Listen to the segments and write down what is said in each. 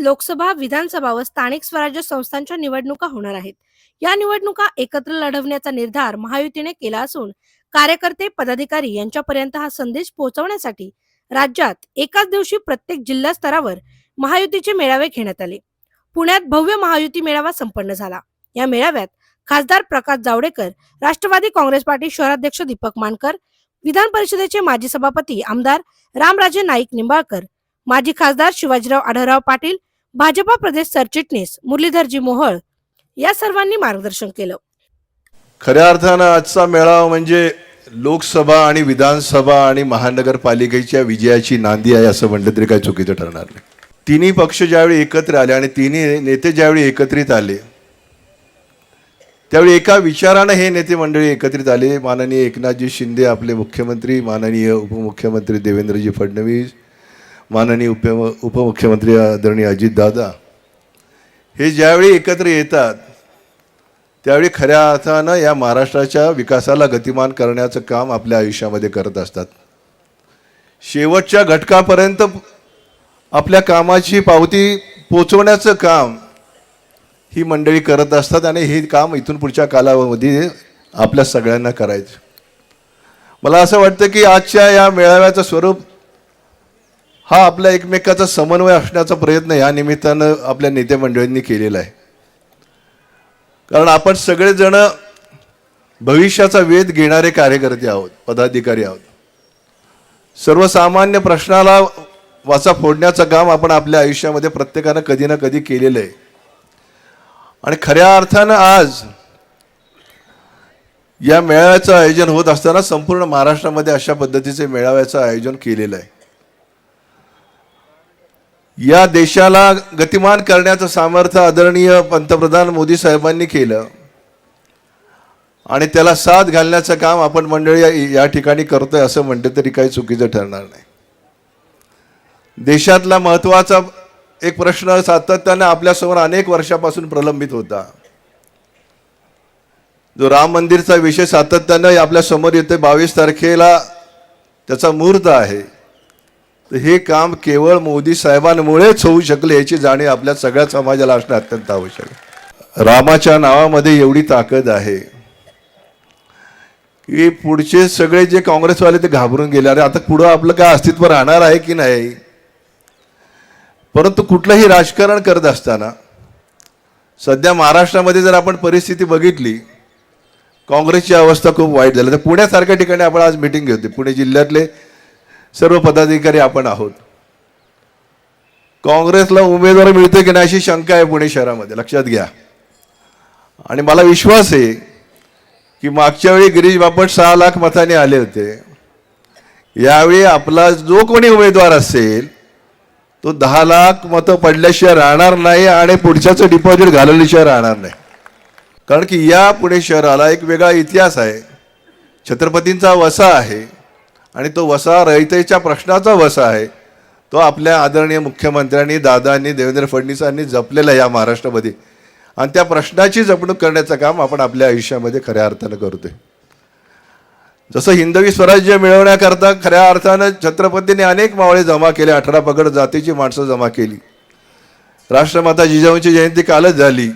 लोकसभा विधानसभा व स्थानिक स्वराज्य संस्थांच्या निवडणुका होणार आहेत. या निवडणुका एकत्र लढवण्याचा निर्धार महायुतीने केला असून कार्यकर्ते पदाधिकारी यांच्यापर्यंत हा संदेश पोहोचवण्यासाठी राज्यात एकाच दिवशी प्रत्येक जिल्हा स्तरावर महायुतीचे मेळावे घेण्यात आले. पुण्यात भव्य महायुती मेळावा संपन्न झाला. या मेळाव्यात खासदार प्रकाश जावडेकर राष्ट्रवादी काँग्रेस पार्टी शहराध्यक्ष दीपक मानकर विधान परिषदेचे माजी सभापती आमदार रामराजे नाईक निंबाळकर माजी खासदार शिवाजीराव आढळराव पाटील भाजपा प्रदेश सरचिटणीस मुरलीधरजी मोहोळ या सर्वांनी मार्गदर्शन केलं. खऱ्या अर्थानं आजचा मेळावा म्हणजे लोकसभा आणि विधानसभा आणि महानगरपालिकेच्या विजयाची नांदी आहे असं म्हटलं तरी काही चुकीचं ठरणार नाही. तिन्ही पक्ष ज्यावेळी एकत्र आले आणि तिन्ही नेते ज्यावेळी एकत्रित आले त्यावेळी एका विचारानं हे नेते मंडळी एकत्रित आले. माननीय एकनाथजी शिंदे आपले मुख्यमंत्री माननीय उपमुख्यमंत्री देवेंद्रजी फडणवीस माननीय उप उपमुख्यमंत्री आदरणीय अजितदादा हे ज्यावेळी एकत्र येतात त्यावेळी खऱ्या अर्थानं या महाराष्ट्राच्या विकासाला गतिमान करण्याचं काम आपल्या आयुष्यामध्ये करत असतात. शेवटच्या घटकापर्यंत आपल्या कामाची पावती पोचवण्याचं काम ही मंडळी करत असतात आणि हे काम इथून पुढच्या कालावधीमध्ये आपल्या सगळ्यांना करायचं. मला असं वाटतं की आजच्या या मेळाव्याचं स्वरूप हा आपल्या एकमेकाचा समन्वय असण्याचा प्रयत्न या निमित्तानं आपल्या नेते मंडळींनी केलेला आहे. कारण आपण सगळेजण भविष्याचा वेध घेणारे कार्यकर्ते आहोत पदाधिकारी आहोत. सर्वसामान्य प्रश्नाला वाचा फोडण्याचं काम आपण आपल्या आयुष्यामध्ये प्रत्येकानं कधी ना कधी केलेलं आहे. आणि खऱ्या अर्थानं आज या मेळाव्याचं आयोजन होत असताना संपूर्ण महाराष्ट्रामध्ये अशा पद्धतीचे मेळाव्याचं आयोजन केलेलं आहे. या देशाला गतिमान करण्याचं सामर्थ्य आदरणीय पंतप्रधान मोदी साहेबांनी केलं. आणि त्याला साथ घालण्याचं काम आपण मंडळी या- ठिकाणी करतोय असं म्हणते तरी काही चुकीचं ठरणार नाही. देशातला महत्त्वाचा एक प्रश्न सातत्याने आपल्यासमोर अनेक वर्षापासून प्रलंबित होता. जो राम मंदिरचा विषय सातत्यानं आपल्यासमोर येतोय बावीस तारखेला त्याचा मुहूर्त आहे. तर हे काम केवळ मोदी साहेबांमुळेच होऊ शकले याची जाणीव आपल्या सगळ्या समाजाला असणं अत्यंत आवश्यक आहे. रामाच्या नावामध्ये एवढी ताकद आहे की पुढचे सगळे जे काँग्रेसवाले ते घाबरून गेले. अरे आता पुढं आपलं काय अस्तित्व राहणार आहे की नाही? परंतु कुठलंही राजकारण करत असताना सध्या महाराष्ट्रामध्ये जर आपण परिस्थिती बघितली काँग्रेसची अवस्था खूप वाईट झाली. तर पुण्यासारख्या ठिकाणी आपण आज मिटिंग घेतली. पुणे जिल्ह्यातले सर्व पदाधिकारी आपण आहोत. काँग्रेसला उमेदवार मिळते की नाही अशी शंका आहे पुणे शहरामध्ये. लक्षात घ्या. आणि मला विश्वास आहे की मागच्या वेळी गिरीश बापट सहा लाख मताने आले होते. यावेळी आपला जो कोणी उमेदवार असेल तो दहा लाख मतं पडल्याशिवाय राहणार नाही आणि पुढच्याचं डिपॉझिट घालवल्याशिवाय राहणार नाही. कारण की या पुणे शहराला एक वेगळा इतिहास आहे. छत्रपतींचा वसा आहे. आणि तो वसा रयतेच्या प्रश्नाचा वसा आहे. तो आपल्या आदरणीय मुख्यमंत्र्यांनी दादांनी देवेंद्र फडणवीसांनी जपलेला आहे या महाराष्ट्रामध्ये. आणि त्या प्रश्नाची जपणूक करण्याचं काम आपण आपल्या आयुष्यामध्ये खऱ्या अर्थानं करतोय. जसं हिंदवी स्वराज्य मिळवण्याकरता खऱ्या अर्थानं छत्रपतींनी अनेक मावळे जमा केले अठरा पगड जातीची माणसं जमा केली. राष्ट्रमाता जिजाऊंची जयंती कालच झाली.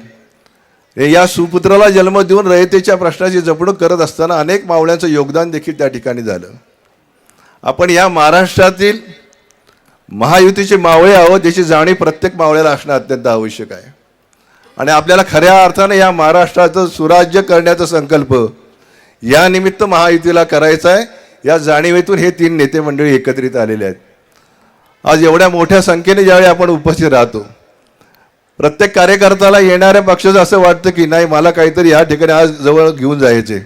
हे या सुपुत्राला जन्म देऊन रयतेच्या प्रश्नाची जपणूक करत असताना अनेक मावळ्यांचं योगदान देखील त्या ठिकाणी झालं. आपण या महाराष्ट्रातील महायुतीचे मावळे आहोत ज्याची जाणीव प्रत्येक मावळ्याला असणं अत्यंत आवश्यक आहे. आणि आपल्याला खऱ्या अर्थानं या महाराष्ट्राचं सुराज्य करण्याचा संकल्प या निमित्त महायुतीला करायचा आहे. या जाणीवेतून हे तीन नेते मंडळी एकत्रित आलेले आहेत. आज एवढ्या मोठ्या संख्येने ज्यावेळी आपण उपस्थित राहतो प्रत्येक कार्यकर्त्याला येणाऱ्या पक्षाचं असं वाटतं की नाही मला काहीतरी या ठिकाणी आज जवळ घेऊन जायचे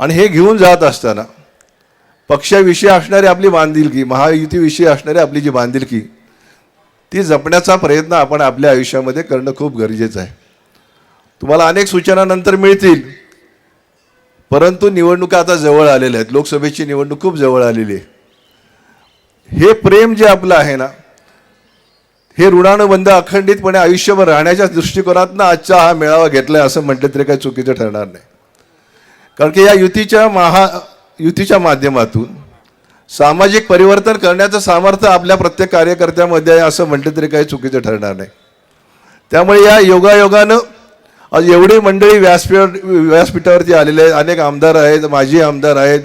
आणि हे घेऊन जात असताना पक्षाविषयी असणारी आपली बांधिलकी महायुतीविषयी असणारी आपली जी बांधिलकी ती जपण्याचा प्रयत्न आपण आपल्या आयुष्यामध्ये करणं खूप गरजेचं आहे. तुम्हाला अनेक सूचना नंतर मिळतील परंतु निवडणुका आता जवळ आलेल्या आहेत. लोकसभेची निवडणूक खूप जवळ आलेली आहे. हे प्रेम जे आपलं आहे ना हे ऋणानुबंध अखंडितपणे आयुष्यभर राहण्याच्या दृष्टिकोनातनं आजचा हा मेळावा घेतलाय असं म्हटलं तरी काही चुकीचं ठरणार नाही. कारण की या युतीच्या महा युतीच्या माध्यमातून सामाजिक परिवर्तन करण्याचं सामर्थ्य आपल्या प्रत्येक कार्यकर्त्यामध्ये आहे असं म्हटलं तरी काही चुकीचं ठरणार नाही. त्यामुळे या योगायोगानं आज एवढी मंडळी व्यासपीठ व्यासपीठावरती आलेले आहेत. अनेक आमदार आहेत माजी आमदार आहेत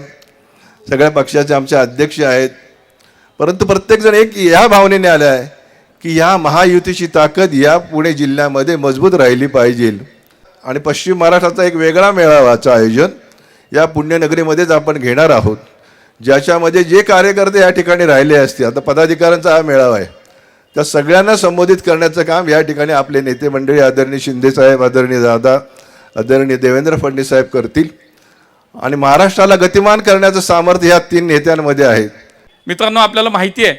सगळ्या पक्षाचे आमचे अध्यक्ष आहेत. परंतु प्रत्येकजण एक या भावनेने आलं आहे की या महायुतीची ताकद या पुणे जिल्ह्यामध्ये मजबूत राहिली पाहिजे. आणि पश्चिम महाराष्ट्राचा एक वेगळा मेळावाचं आयोजन या पुण्यनगरीमध्येच आपण घेणार आहोत. ज्याच्यामध्ये जे कार्यकर्ते या ठिकाणी राहिले असतील आता पदाधिकाऱ्यांचा हा मेळावा आहे. त्या सगळ्यांना संबोधित करण्याचं काम या ठिकाणी आपले नेते मंडळी आदरणीय शिंदेसाहेब आदरणीय दादा आदरणीय देवेंद्र फडणवीस साहेब करतील. आणि महाराष्ट्राला गतिमान करण्याचं सामर्थ्य या तीन नेत्यांमध्ये आहे. मित्रांनो आपल्याला माहिती आहे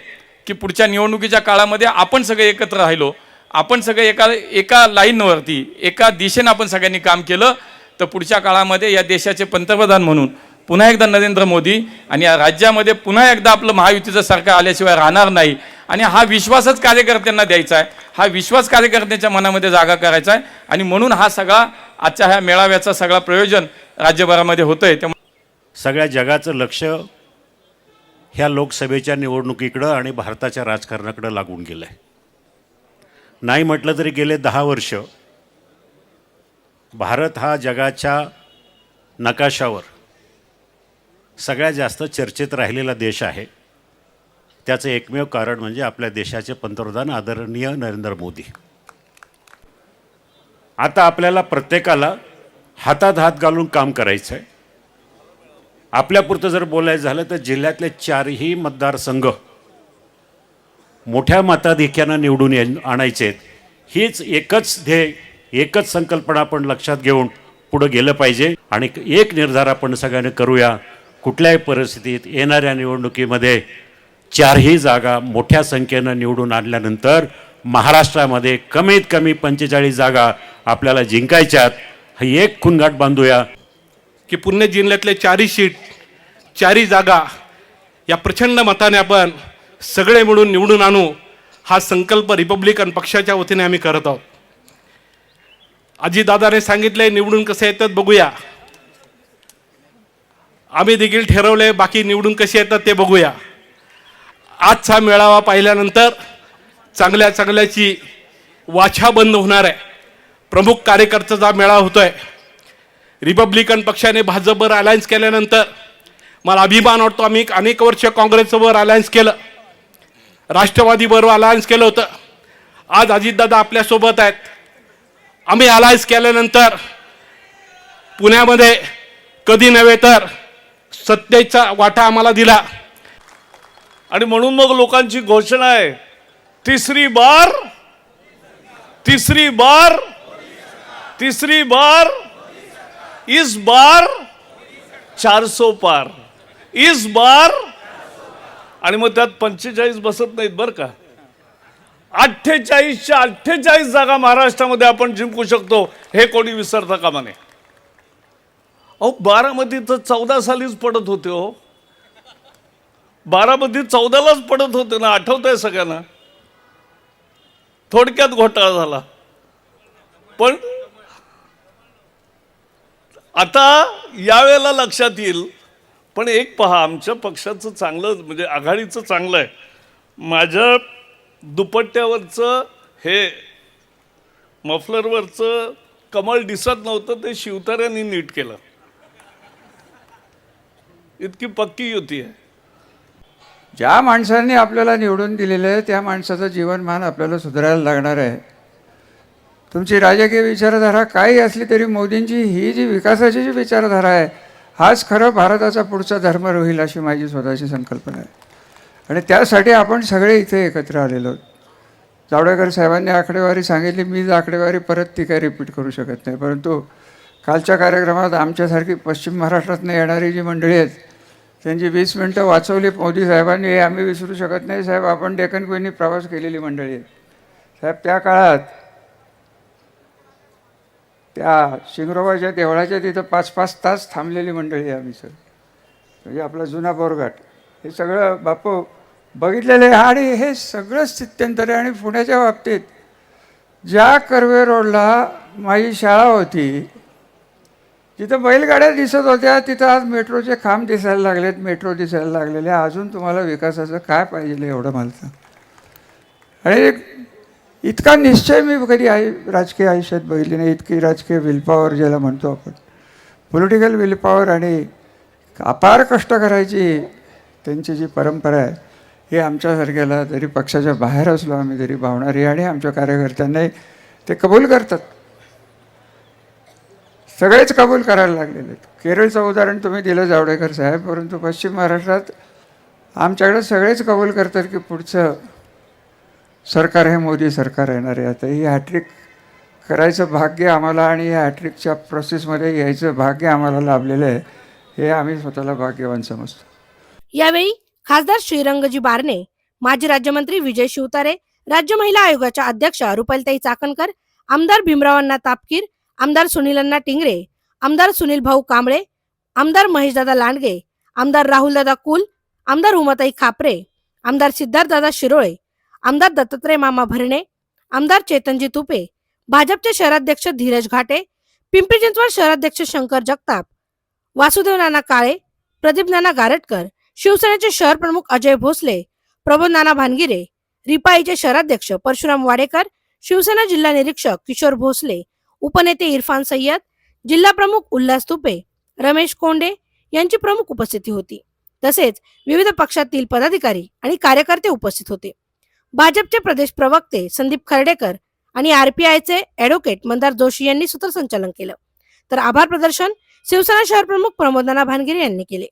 की पुढच्या निवडणुकीच्या काळामध्ये आपण सगळे एकत्र राहिलो. आपण सगळे एका एका लाईनवरती एका दिशेनं आपण सगळ्यांनी काम केलं. तर पुढच्या काळामध्ये या देशाचे पंतप्रधान म्हणून पुन्हा एकदा नरेंद्र मोदी आणि या राज्यामध्ये पुन्हा एकदा आपलं महायुतीचं सरकार आल्याशिवाय राहणार नाही. आणि हा विश्वासच कार्यकर्त्यांना द्यायचा आहे. हा विश्वास कार्यकर्त्यांच्या मनामध्ये जागा करायचा आहे. आणि म्हणून हा सगळा आजच्या ह्या मेळाव्याचा सगळा प्रयोजन राज्यभरामध्ये होतं आहे त्यामुळे सगळ्या जगाचं लक्ष ह्या लोकसभेच्या निवडणुकीकडं आणि भारताच्या राजकारणाकडं लागून गेलं आहे नाही म्हटलं तरी गेले दहा वर्ष भारत हा जगाच्या नकाशावर सगळ्यात जास्त चर्चेत राहिलेला देश आहे. त्याचं एकमेव कारण म्हणजे आपल्या देशाचे पंतप्रधान आदरणीय नरेंद्र मोदी. आता आपल्याला प्रत्येकाला हातात हात घालून काम करायचं आहे आपल्यापुरतं जर बोलायचं झालं तर जिल्ह्यातले चारही मतदारसंघ मोठ्या मताधिक्यानं निवडून ये आणायचे आहेत हीच एकच ध्येय एकच संकल्पना आपण लक्षात घेऊन पुढं गेलं पाहिजे. आणि एक निर्धार आपण सगळ्यांनी करूया. कुठल्याही परिस्थितीत येणाऱ्या निवडणुकीमध्ये चारही जागा मोठ्या संख्येनं निवडून आणल्यानंतर महाराष्ट्रामध्ये कमीत कमी पंचेचाळीस जागा आपल्याला जिंकायच्यात. ही एक खुनगाट बांधूया. की पुणे जिल्ह्यातले चारही सीट चारही जागा या प्रचंड मताने आपण सगळे मिळून निवडून आणू हा संकल्प रिपब्लिकन पक्षाच्या वतीने आम्ही करत आहोत. आजीदादाने सांगितलंय निवडून कसे येतात बघूया. आम्ही देखील ठरवले बाकी निवडून कसे येतात ते बघूया. आजचा मेळावा पाहिल्यानंतर चांगल्या चांगल्याची वाछा बंद होणार आहे. प्रमुख कार्यकर्त्याचा मेळावा होतोय. रिपब्लिकन पक्षाने भाजपवर अलायन्स केल्यानंतर मला अभिमान वाटतो आम्ही अनेक वर्ष काँग्रेसवर अलायन्स केलं. राष्ट्रवादीबरोबर अलायन्स केलं होतं. आज अजितदादा आपल्यासोबत आहेत. आम्ही अलायन्स केल्यानंतर पुण्यामध्ये कधी नव्हे तर सत्तेचा वाटा आम्हाला दिला. आणि म्हणून मग लोकांची घोषणा आहे तिसरी बार तिसरी बार तिसरी बार इस बार चार सो पार इस बार आणि मग त्यात पंचेचाळीस बसत नाहीत बरं का. अठ्ठेचाळीसच्या अठ्ठेचाळीस जागा महाराष्ट्रामध्ये आपण जिंकू शकतो हे कोणी विसरता कामा नये अहो बारामती तर चौदा सालीच पडत होते हो. बारामती चौदालाच पडत होते ना आठवत आहे सगळ्यांना? थोडक्यात घोटाळा झाला. पण आता यावेळेला लक्षात येईल. पण एक पहा आमच्या पक्षाचं चांगलं म्हणजे आघाडीचं चांगलं आहे. माझ्या दुपट्ट्यावरचं हे मफलरवरचं कमळ दिसत नव्हतं ते शिवतार्यांनी नीट केलं. इतकी पक्की युती आहे. ज्या माणसांनी आपल्याला निवडून दिलेलं आहे त्या माणसाचं जीवनमान आपल्याला सुधारायला लागणार आहे. तुमची राजकीय विचारधारा काही असली तरी मोदींची ही जी विकासाची जी विचारधारा आहे हाच खरं भारताचा पुढचा धर्म होईल अशी माझी स्वतःची संकल्पना आहे. आणि त्यासाठी आपण सगळे इथे एकत्र आलेलो आहोत. जावडेकर साहेबांनी आकडेवारी सांगितली मी आकडेवारी परत ती काही रिपीट करू शकत नाही. परंतु कालच्या कार्यक्रमात आमच्यासारखी पश्चिम महाराष्ट्रातनं येणारी जी मंडळी आहेत त्यांची वीस मिनटं वाचवली मोदी साहेबांनी हे आम्ही विसरू शकत नाही. साहेब आपण डेकन क्वीननी प्रवास केलेली मंडळी आहेत. साहेब त्या काळात त्या शिंगरोबाच्या देवळाच्या तिथं पाच पाच तास थांबलेली मंडळी आहे आम्ही सर. म्हणजे आपला जुना बोरघाट. हे सगळं बापू बघितलेलं आहे आणि हे सगळं स्थित्यंतर आहे आणि पुण्याच्या बाबतीत. ज्या कर्वे रोडला माझी शाळा होती जिथं बैलगाड्या दिसत होत्या तिथं आज मेट्रोचे खांब दिसायला लागलेत मेट्रो दिसायला लागलेले. अजून तुम्हाला विकासाचं काय पाहिजे एवढं मला आणि एक इतका निश्चय मी कधी आई राजकीय आयुष्यात बघितली नाही. इतकी राजकीय विलपावर ज्याला म्हणतो आपण. पॉलिटिकल विलपावर आणि अपार कष्ट करायची त्यांची जी परंपरा आहे हे आमच्यासारख्याला जरी पक्षाच्या बाहेर असलो आम्ही तरी भावणारी आणि आमच्या कार्यकर्त्यांनाही ते कबूल करतात. सगळेच कबूल करायला लागलेले आहेत. केरळचं उदाहरण तुम्ही दिलं जावडेकर साहेब परंतु पश्चिम महाराष्ट्रात आमच्याकडे सगळेच कबूल करतात की पुढचं सरकार हे मोदी सरकार येणार आहे. आता ही हॅट्रिक करायचं भाग्य आम्हाला आणि या हॅट्रिकच्या प्रोसेसमध्ये यायचं भाग्य आम्हाला लाभलेलं आहे हे आम्ही स्वतःला भाग्यवान समजतो. यावेळी खासदार श्रीरंगजी बारणे माजी राज्यमंत्री विजय शिवतारे राज्य महिला आयोगाच्या अध्यक्षा रुपलताई चाकणकर आमदार भीमरावांना तापकीर आमदार सुनीलांना टिंगरे आमदार सुनील भाऊ कांबळे आमदार महेशदादा लांडगे आमदार राहुलदादा कुल आमदार उमाताई खापरे आमदार सिद्धार्थदादा शिरोळे आमदार दत्तात्रय मामा भरणे आमदार चेतनजी तुपे भाजपचे शहराध्यक्ष धीरज घाटे पिंपरी चिंचवड शहराध्यक्ष शंकर जगताप वासुदेव नाना काळे प्रदीप नाना गारटकर शिवसेनेचे शहर प्रमुख अजय भोसले प्रबोध नाना भानगिरे रिपाईचे शहराध्यक्ष परशुराम वाडेकर शिवसेना जिल्हा निरीक्षक किशोर भोसले उपनेते इरफान सय्यद जिल्हा प्रमुख उल्हास तुपे रमेश कोंडे यांची प्रमुख उपस्थिती होती. तसेच विविध पक्षातील पदाधिकारी आणि कार्यकर्ते उपस्थित होते. भाजपचे प्रदेश प्रवक्ते संदीप खर्डेकर आणि आरपीआयचे ऍडव्होकेट मंदार जोशी यांनी सूत्रसंचालन केलं. तर आभार प्रदर्शन शिवसेना शहर प्रमुख प्रमोदना भानगिरे यांनी केले.